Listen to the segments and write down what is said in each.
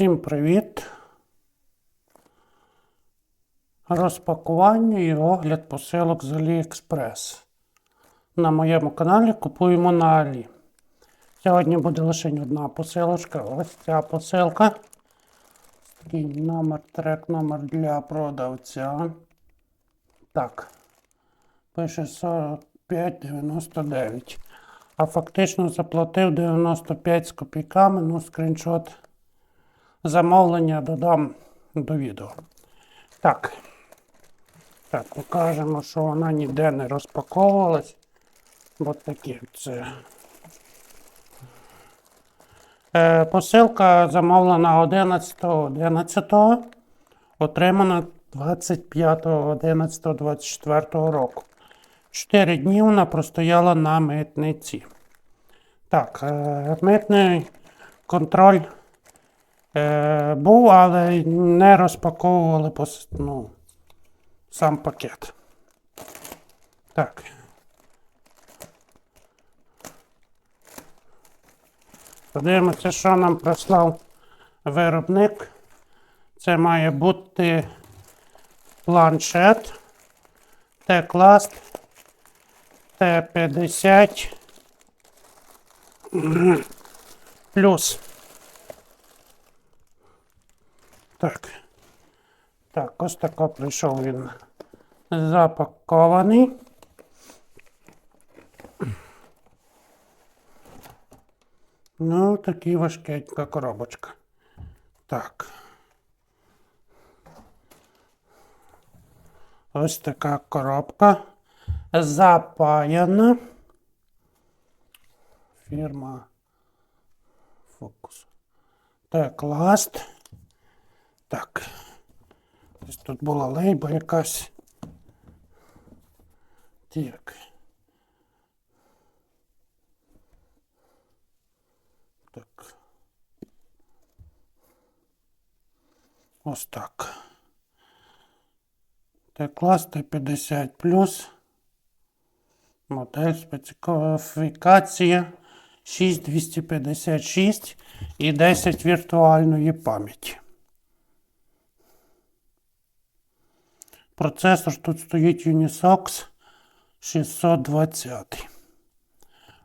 Всім привіт! Розпакування і огляд посилок з AliExpress. На моєму каналі купуємо на Алі. Сьогодні буде лише одна посилочка. Ось ця посилка. Такий номер, трек номер для продавця. Так. Пише 45,99. А фактично заплатив 95 з копійками, ну скріншот замовлення додам до відео. Так. Так, покажемо, що вона ніде не розпаковувалась. Бо таке це. Е, посилка замовлена 11.11. Отримана 25.11.24 року. Чотири дні вона простояла на митниці. Так, е, митний контроль е, був, але не розпаковували ну, сам пакет. Так. Подивимося, що нам прислав виробник. Це має бути планшет T-Class Т-50 плюс. Так. Так, ось тако прийшов він запакований. Ну, такий важкенька коробочка. Так. Ось така коробка. Запаяна. Фірма Фокус. Так, ласт. Так. Ось тут була лейба якась. Так. Так. Ось так. Т-клас Т50 плюс. Модель специфікація 6256 і 10 віртуальної пам'яті. Процесор тут стоїть Unisox 620.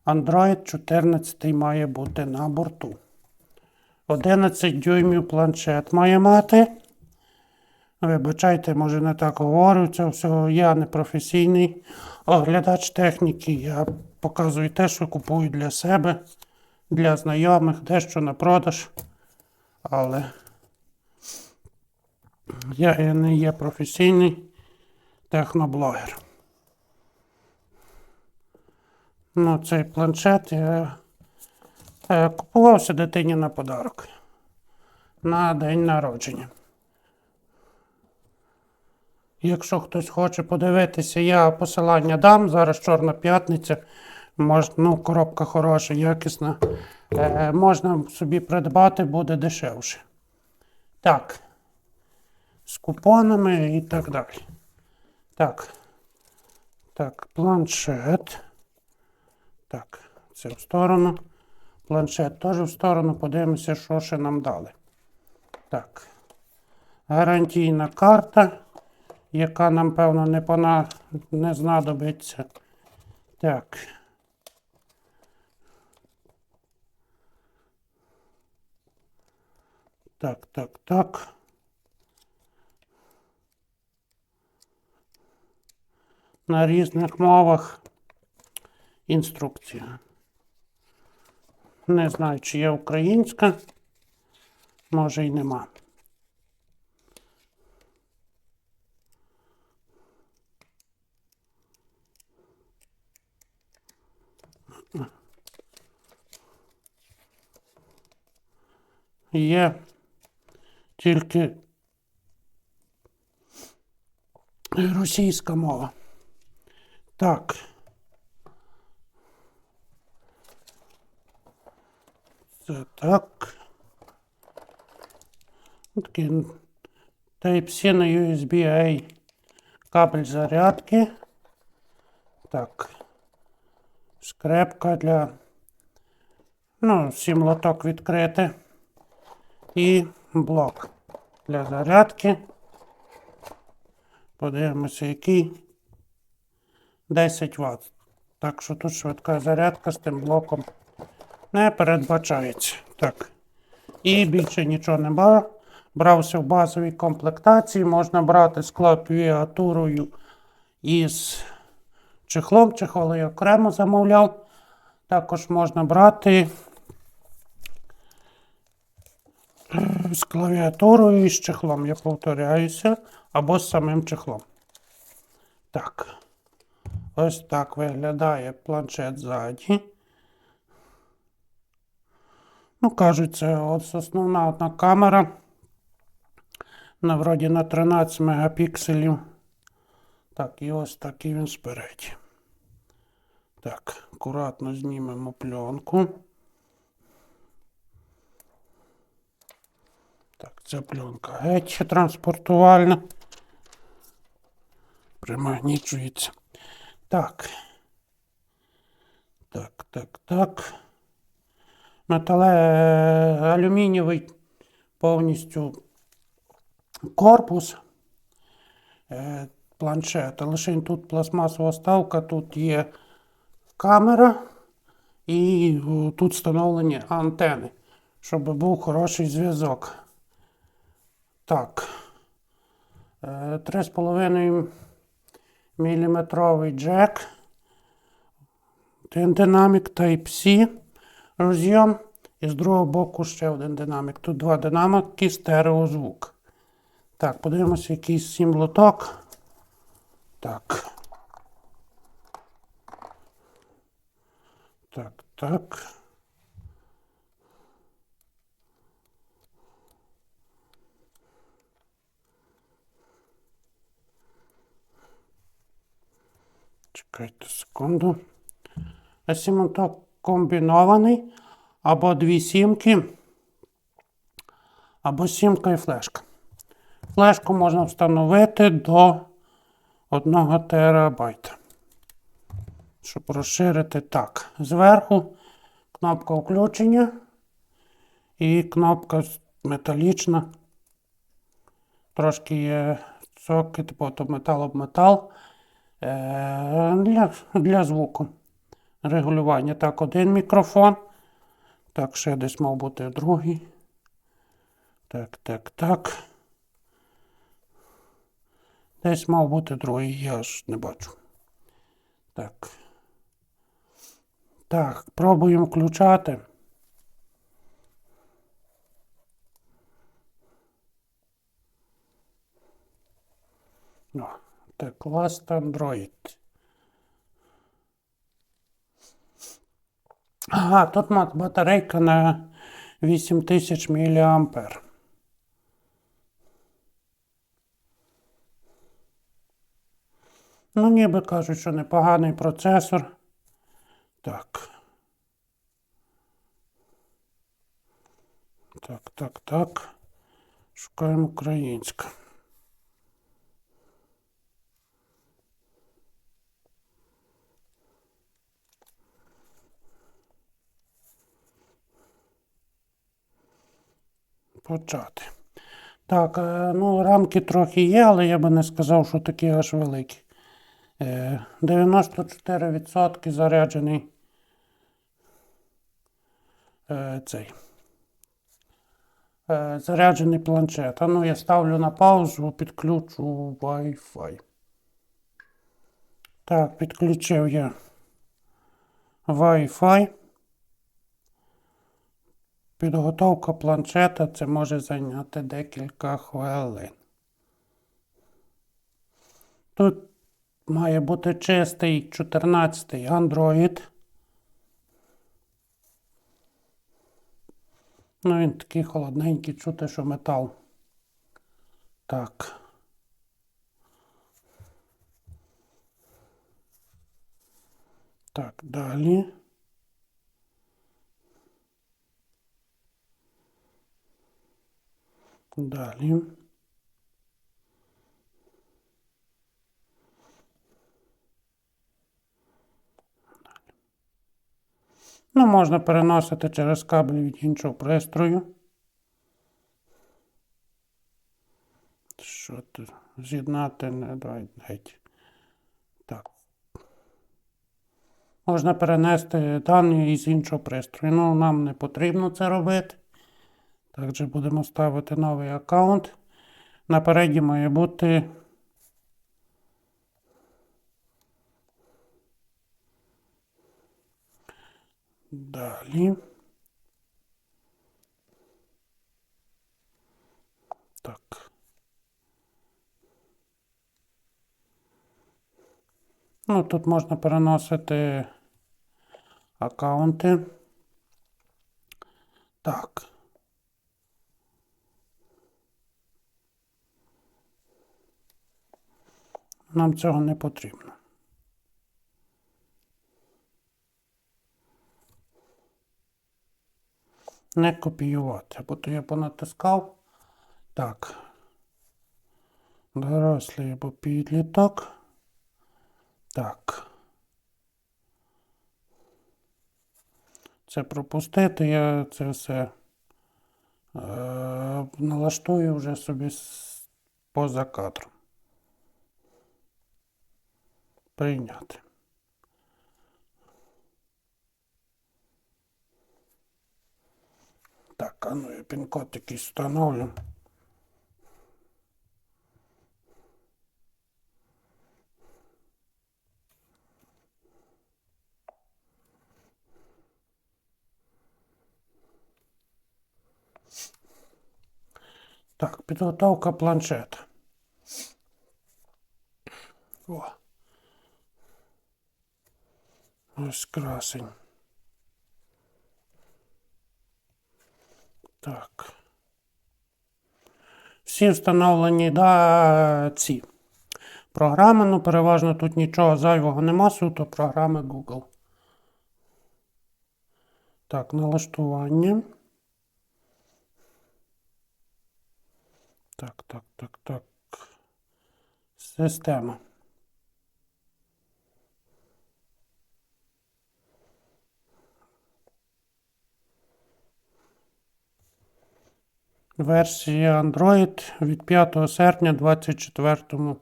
Android 14 має бути на борту. 11 дюймів планшет має мати. Вибачайте, може не так говорю. Це все я не професійний оглядач техніки. Я показую те, що купую для себе, для знайомих, дещо на продаж. Але я не є професійний техноблогер. Ну, цей планшет я е, купувався дитині на подарок на день народження. Якщо хтось хоче подивитися, я посилання дам. Зараз Чорна п'ятниця. Мож, ну, коробка хороша, якісна. Е, можна собі придбати, буде дешевше. Так. З купонами і так далі. Так. Так, планшет. Так, це в сторону. Планшет теж в сторону. Подивимося, що ще нам дали. Так. Гарантійна карта, яка нам, певно, не, пона... не знадобиться. Так. Так, так, так. На різних мовах інструкція. Не знаю, чи є українська, може і нема. Є тільки російська мова. Так. Це так. Такий Type-C на USB-A кабель зарядки. Так. Скрепка для. Ну, сім лоток відкрити. І блок для зарядки. Подивимося, який 10 Вт. Так що тут швидка зарядка з тим блоком не передбачається. Так. І більше нічого не брав. Брався в базовій комплектації. Можна брати з клавіатурою із чехлом. Чехол я окремо замовляв. Також можна брати з клавіатурою і з чехлом, я повторяюся, або з самим чехлом. Так. Ось так виглядає планшет ззаді. Ну, кажуть, це ось основна одна камера. На вроді на 13 мегапікселів. Так, і ось такий він спереді. Так, акуратно знімемо пленку. Так, ця пленка геть транспортувальна. Примагнічується. Так. Так, так, так. Метале алюмінієвий повністю корпус е, планшета. Лише тут пластмасова ставка, тут є камера і тут встановлені антени, щоб був хороший зв'язок. Так. Е, 3,5 міліметровий джек. Динамік Type-C роз'єм. І з другого боку ще один динамік. Тут два динамики, стереозвук. Так, подивимося, якийсь сім лоток. Так. Так, так. Чекайте секунду. Сімонток комбінований. Або дві сімки, або сімка і флешка. Флешку можна встановити до 1 терабайта. Щоб розширити так. Зверху кнопка включення і кнопка металічна. Трошки є соки, то метал об метал для, для звуку. Регулювання. Так, один мікрофон. Так, ще десь мав бути другий. Так, так, так. Десь мав бути другий, я ж не бачу. Так. Так, пробуємо включати. О, так, Last Android. Ага, тут батарейка на 8000 мА. Ну, ніби кажуть, що непоганий процесор. Так. Так, так, так. Шукаємо українська. Почати. Так, е, ну рамки трохи є, але я би не сказав, що такі аж великі. Е, 94% заряджений е, цей. Е, заряджений планшет. А ну я ставлю на паузу, підключу Wi-Fi. Так, підключив я Wi-Fi. Підготовка планшета це може зайняти декілька хвилин. Тут має бути чистий 14 й Android. Ну, він такий холодненький, чути, що метал. Так. Так, далі. Далі. Ну, можна переносити через кабель від іншого пристрою. Що тут? З'єднати не дай геть. Так. Можна перенести дані із іншого пристрою. Ну, нам не потрібно це робити. Також будемо ставити новий аккаунт. Напереді має бути. Далі. Так. Ну, тут можна переносити аккаунти. Так. Нам цього не потрібно. Не копіювати, бо то я понатискав. Так. Дорослий або підліток. Так. Це пропустити, я це все е, налаштую вже собі поза кадром. Прийняти. Так, а ну я пін-код якийсь встановлю. Так, підготовка планшета. О. Ось красень. Так. Всі встановлені да, ці програми, ну переважно тут нічого зайвого нема, суто програми Google. Так, налаштування. Так, так, так, так. Система. Версія Android від 5 серпня 2024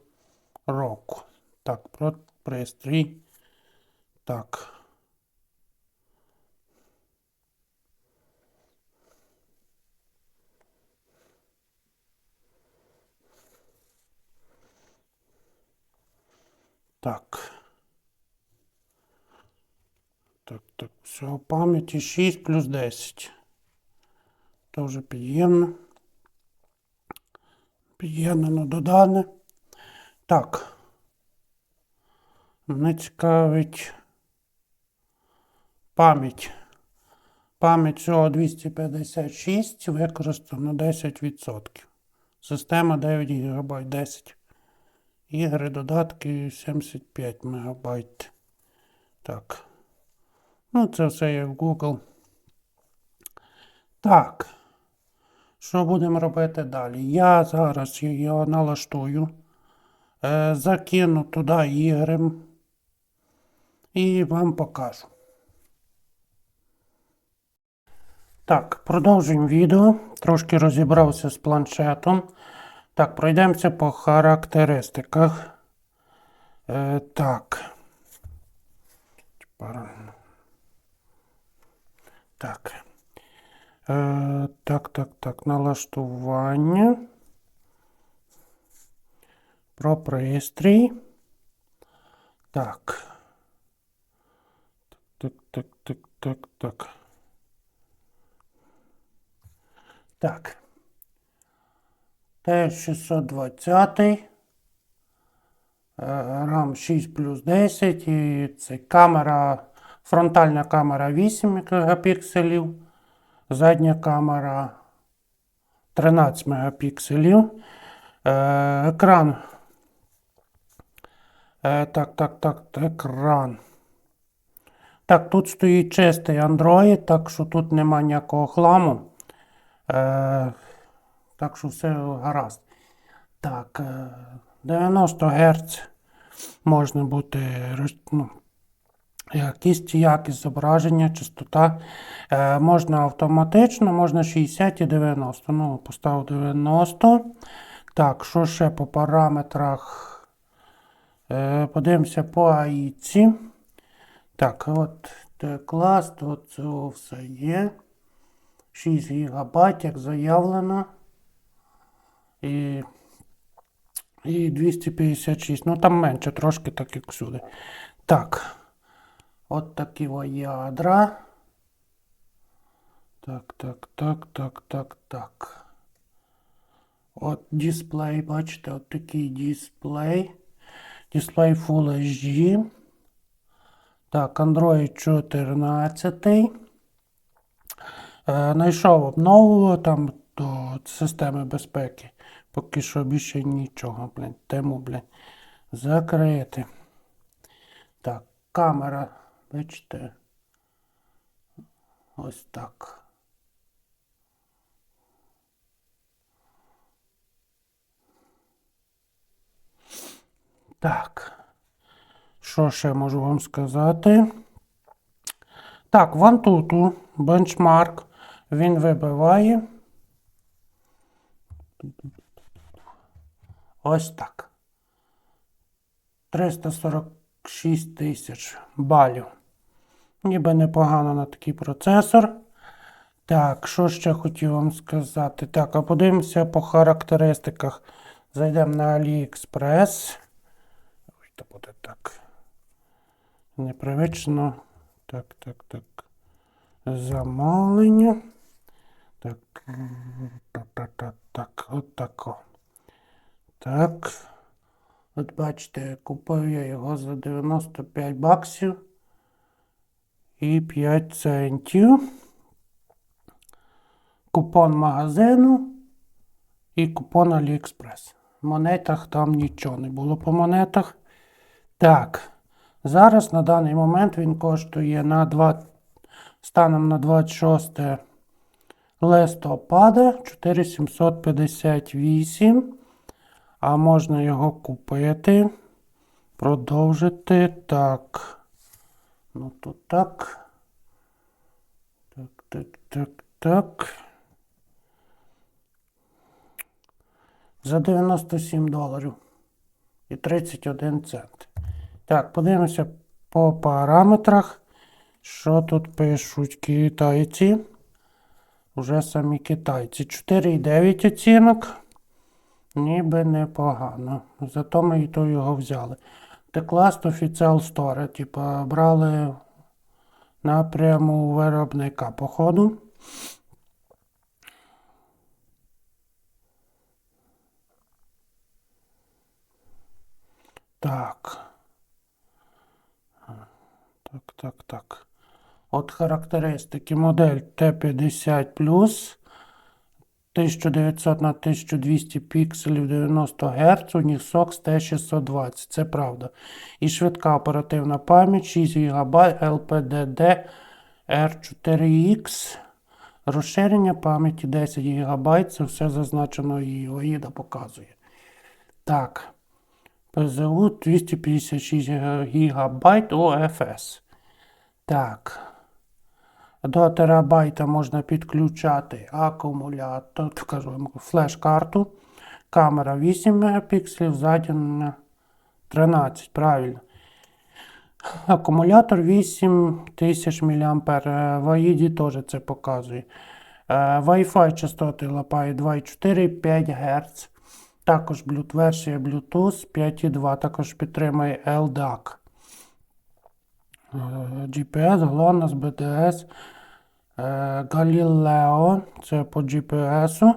року. Так, про пристрій. Так. Так. Так, так, всього пам'яті 6 плюс 10. Дуже під'ємно. Під'єднано до дане. Так. Мене цікавить пам'ять. Пам'ять всього 256, використано 10%. Система 9 ГБ 10. Ігри, додатки 75 МБ. Так. Ну, це все є в Google. Так. Що будемо робити далі? Я зараз його налаштую, е, закину туди ігри і вам покажу. Так, продовжуємо відео. Трошки розібрався з планшетом. Так, пройдемося по характеристиках. Е, так. Так. Е, так, так, так, налаштування. Про пристрій. Так. Так, так, так, так, так. Так. Т620. е, RAM 6 плюс 10 і це камера, фронтальна камера 8 мегапікселів, задня камера 13 мегапікселів. Е, екран. Е, так, так, так, екран. Так, тут стоїть чистий Android, так що тут нема ніякого хламу. Е, так що все гаразд. Так, е, 90 Гц можна бути ну, якість, якість зображення, частота. Е, можна автоматично, можна 60 і 90. Ну, поставив 90. Так, що ще по параметрах? Е, подивимося по АІЦі. Так, от те клас, тут це все є. 6 ГБ, як заявлено. І, і 256. Ну там менше трошки, так як всюди. Так. От такі ядра. Так, так, так, так, так, так. От дисплей, бачите, от такий дисплей. Дисплей Full HD. Так, Android 14. Е, Знайшов обнову там до системи безпеки. Поки що більше нічого, блін. Тему, блін. Закрити. Так, камера, бачите. Ось так. Так. Що ще можу вам сказати? Так, в Antutu бенчмарк він вибиває. Ось так. 346 тисяч балів. Ніби непогано на такий процесор. Так, що ще хотів вам сказати? Так, а подивимося по характеристиках. Зайдемо на AliExpress. Ой, то буде так. Непривично. Так, так, так. Замовлення. Так. Так, так, так. От тако. Так. От бачите, купив я його за 95 баксів і 5 центів. Купон магазину і купон AliExpress. В монетах там нічого не було по монетах. Так. Зараз на даний момент він коштує на 2, станом на 26 листопада 4758. А можна його купити. Продовжити. Так. Ну тут так. Так, так, так, так. За 97 доларів і 31 цент. Так, подивимося по параметрах. Що тут пишуть китайці? Уже самі китайці. 4,9 оцінок. Ніби непогано. Зато ми і то його взяли. Текласт Official Store. Типа брали напряму виробника, походу. Так. Так, так, так. От характеристики. Модель Т50 1900 на 1200 пікселів 90 Гц, Unixox T620. Це правда. І швидка оперативна пам'ять 6 ГБ LPDD R4X. Розширення пам'яті 10 ГБ. Це все зазначено і ОІДа показує. Так. ПЗУ 256 ГБ ОФС. Так. До терабайта можна підключати акумулятор, скажімо, флеш-карту. Камера 8 мегапікселів, задня 13, правильно. Акумулятор 8000 мА. В AID теж це показує. Е, Wi-Fi частоти лапає 2,4 5 Гц. Також версія Bluetooth 5.2, також підтримує LDAC. GPS, GLONASS, BTS, Galileo, це по GPS.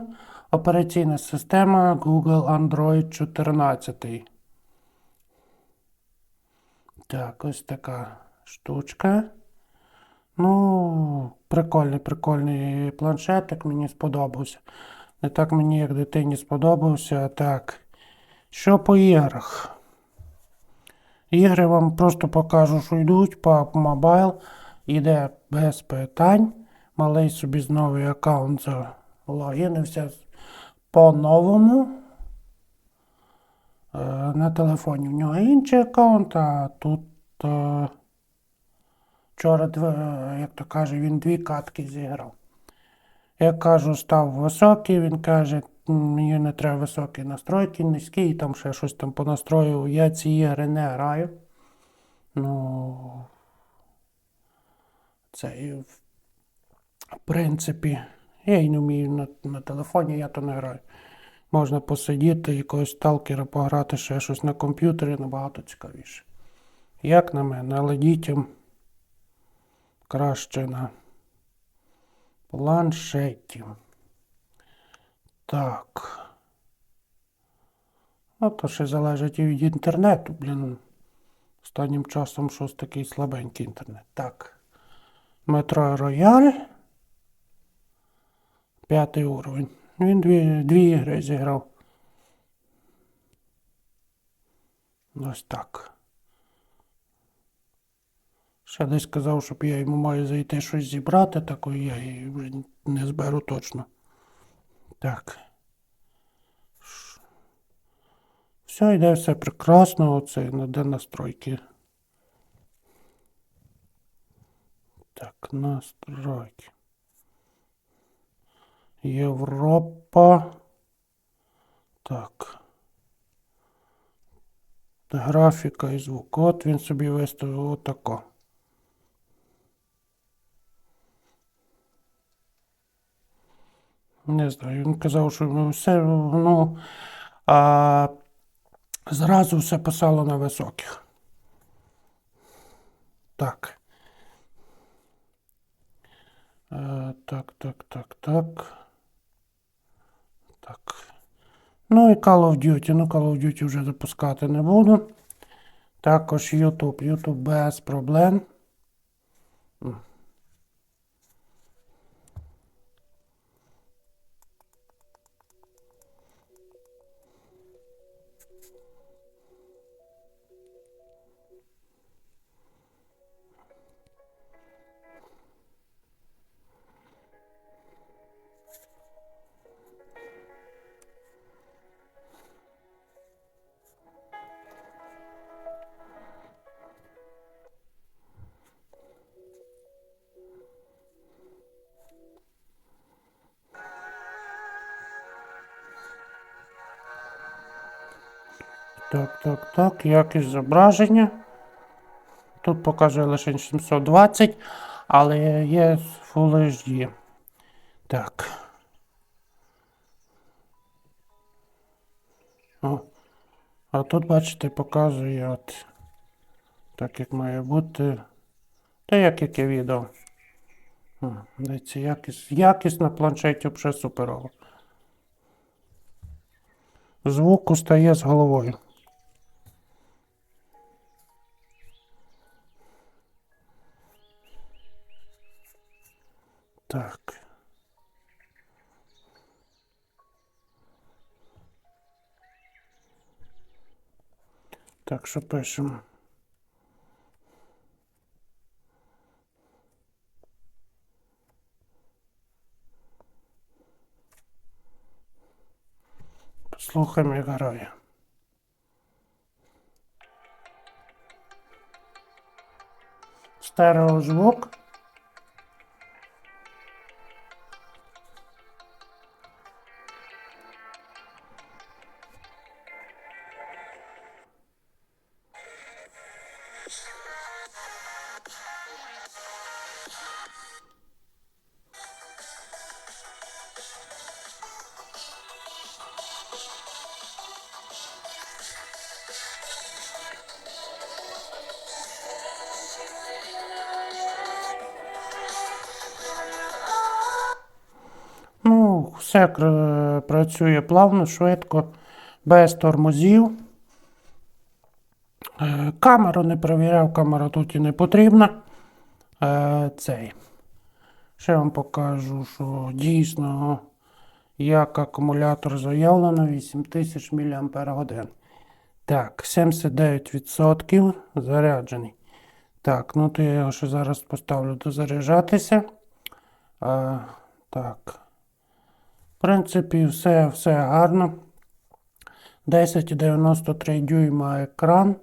Операційна система Google Android 14. Так, ось така штучка. Ну, прикольний, прикольний планшетик, мені сподобався. Не так мені, як дитині сподобався. Так. Що по іграх? Ігри вам просто покажу, що йдуть. PUBG Mobile іде без питань. Малий собі з новий аккаунт залогінився по-новому. Е, На телефоні в нього інший аккаунт, а тут е, вчора, як то каже, він дві катки зіграв. Я кажу, став високий, він каже, мені не треба високі настройки, низькі, і там ще щось там понастроював. Я ці ігри не граю. Ну. Це в принципі, я й не вмію на, на телефоні, я то не граю. Можна посидіти, якогось сталкера пограти, ще щось на комп'ютері набагато цікавіше. Як на мене, але дітям краще на планшеті. Так. Ну, то ще залежить і від інтернету, блін. Останнім часом щось такий слабенький інтернет. Так. Метро Рояль. П'ятий уровень. Він дві, дві ігри зіграв. Ось так. Ще десь сказав, щоб я йому маю зайти щось зібрати, такої я її вже не зберу точно. Так. Все йде все прекрасно. Оце де настройки. Так, настройки. Європа. Так. Графіка і звук. От він собі виставив отако. Не знаю, він казав, що все, ну, а, зразу все писало на високих. Так. Е, так, так, так, так. Так. Ну і Call of Duty. Ну, Call of Duty вже запускати не буду. Також YouTube. YouTube без проблем. Так, так. Якість зображення. Тут показує лише 720, але є Full HD. Так. О. А тут, бачите, показує от так, як має бути. Та як яке відео. Дивіться, якість, якість на планшеті взагалі суперово. Звук устає з головою. Так. Так, що пишемо? Послухаємо, як грає. Стереозвук. Все працює плавно, швидко, без тормозів. Е, Камеру не перевіряв, камера тут і не потрібна. Е, Цей. Ще вам покажу, що дійсно як акумулятор заявлено 8000 мАч. Так, 79% заряджений. Так, ну то я його ще зараз поставлю дозаряджатися. Е, так. В принципі, все, все гарно. 10,93 дюйма екран.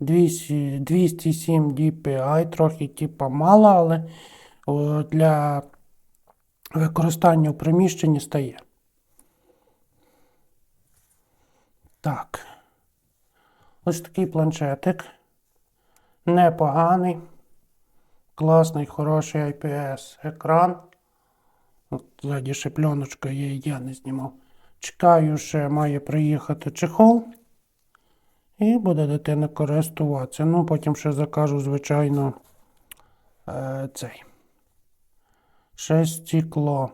200, 207 DPI, трохи типа мало, але для використання в приміщенні стає. Так. Ось такий планшетик. Непоганий. Класний, хороший IPS екран. От ззаді ще пленочка є, я не знімав. Чекаю, ще має приїхати чехол. І буде дитина користуватися. Ну, потім ще закажу, звичайно, е, цей. Ще стекло.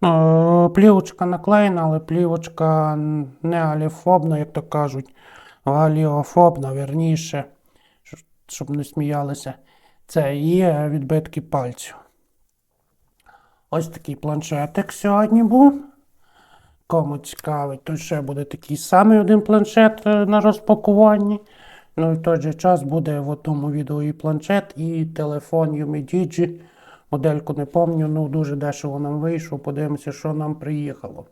Ну, плівочка наклеєна, але плівочка не аліфобна, як то кажуть, аліофобна, верніше, щоб не сміялися. Це є відбитки пальців. Ось такий планшетик сьогодні був. Кому цікавить, то ще буде такий самий один планшет е, на розпакуванні. Ну і в той же час буде в одному відео і планшет, і телефон Юмідіджі. Модельку не пам'ятаю, ну дуже дешево нам вийшов. Подивимося, що нам приїхало.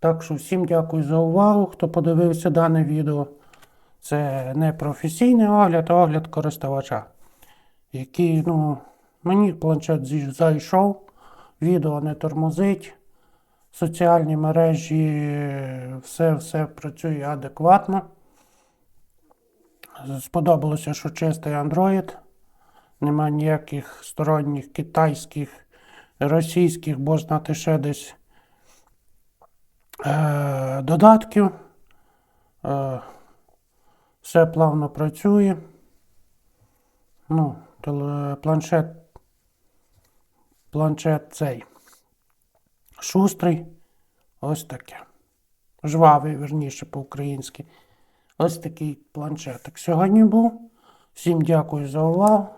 Так що всім дякую за увагу, хто подивився дане відео. Це не професійний огляд, а огляд користувача. Який, ну, мені планшет зайшов, відео не тормозить соціальні мережі, все, все працює адекватно. Сподобалося, що чистий Android. Нема ніяких сторонніх китайських, російських, бо знати ще десь е, додатків. Е, все плавно працює. Ну, планшет, планшет цей шустрий. Ось таке. Жвавий, верніше по-українськи. Ось такий планшетик сьогодні був. Всім дякую за увагу.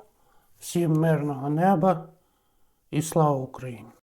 Всім мирного неба і слава Україні!